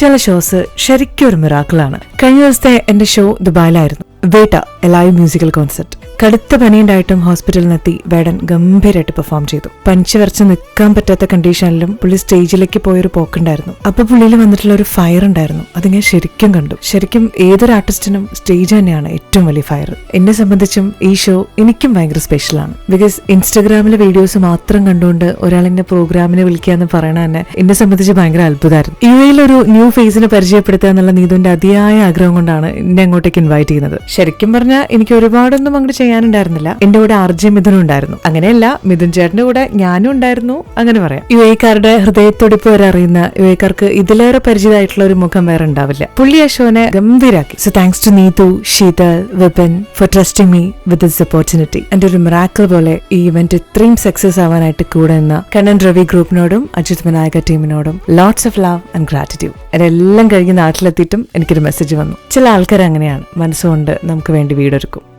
ചില ഷോസ് ശരിക്കും ഒരു മിറാക്കിളാണ്. കഴിഞ്ഞ ദിവസത്തെ എന്റെ ഷോ ദുബായിലായിരുന്നു. വേട്ട ലൈവ് മ്യൂസിക്കൽ കോൺസെർട്ട്. കടുത്ത പനിയുണ്ടായിട്ടും ഹോസ്പിറ്റലിൽ നിന്നെത്തി വേടൻ ഗംഭീരമായിട്ട് പെർഫോം ചെയ്തു. പനിച്ചു വരച്ച് നിൽക്കാൻ പറ്റാത്ത കണ്ടീഷനിലും പുള്ളി സ്റ്റേജിലേക്ക് പോയൊരു പോക്കുണ്ടായിരുന്നു. അപ്പൊ പുള്ളിയിൽ വന്നിട്ടുള്ള ഒരു ഫയർ ഉണ്ടായിരുന്നു. അത് ഞാൻ ശരിക്കും കണ്ടു. ശരിക്കും ഏതൊരു ആർട്ടിസ്റ്റിനും സ്റ്റേജ് തന്നെയാണ് ഏറ്റവും വലിയ ഫയർ എന്നെ സംബന്ധിച്ചും ഈ ഷോ എനിക്കും ഭയങ്കര സ്പെഷ്യലാണ് ബിക്കോസ് ഇൻസ്റ്റഗ്രാമിലെ വീഡിയോസ് മാത്രം കണ്ടുകൊണ്ട് ഒരാൾ എന്നെ പ്രോഗ്രാമിനെ വിളിക്കുക എന്ന് പറയണ തന്നെ എന്നെ സംബന്ധിച്ച് ഭയങ്കര അത്ഭുതമായിരുന്നു. ഒരു ന്യൂ ഫേസിനെ പരിചയപ്പെടുത്തുക എന്നുള്ള നീതുവിന്റെ അതിയായ ആഗ്രഹം കൊണ്ടാണ് എന്നെ അങ്ങോട്ടേക്ക് ഇൻവൈറ്റ് ചെയ്യുന്നത്. ശരിക്കും പറഞ്ഞാൽ എനിക്ക് ഒരുപാടൊന്നും അങ്ങോട്ട് ചെയ്യാനുണ്ടായിരുന്നില്ല. എന്റെ കൂടെ ആർജെ മിഥുനും ഉണ്ടായിരുന്നു. അങ്ങനെയല്ല മിഥുൻ ചേട്ടന്റെ കൂടെ ഞാനും ഉണ്ടായിരുന്നു. അങ്ങനെ പറയാം. യു എക്കാരുടെ ഹൃദയത്തൊടിപ്പ് വരെ അറിയുന്ന യു എക്കാർക്ക് ഇതിലേറെ പരിചിതമായിട്ടുള്ള ഒരു മുഖം വേറെ ഉണ്ടാവില്ല. പുള്ളി അശോനെ ഗംഭീരാക്കി. So thanks to Neethu Sheethal Vipin for trusting me with this opportunity എന്റെ ഒരു മിറാക്കിൾ പോലെ ഈ ഇവന്റ് ഇത്രയും സക്സസ് ആവാനായിട്ട് കൂടെ നിന്ന കണ്ണൻ രവി ഗ്രൂപ്പിനോടും Ajith Vinayaka ടീമിനോടും lots of love and gratitude എല്ലാം കഴിഞ്ഞ് നാട്ടിലെത്തിയിട്ടും എനിക്കൊരു മെസ്സേജ് വന്നു. ചില ആൾക്കാർ അങ്ങനെയാണ് മനസ്സുകൊണ്ട് നമുക്ക് വേണ്ടി വീടൊരുക്കും.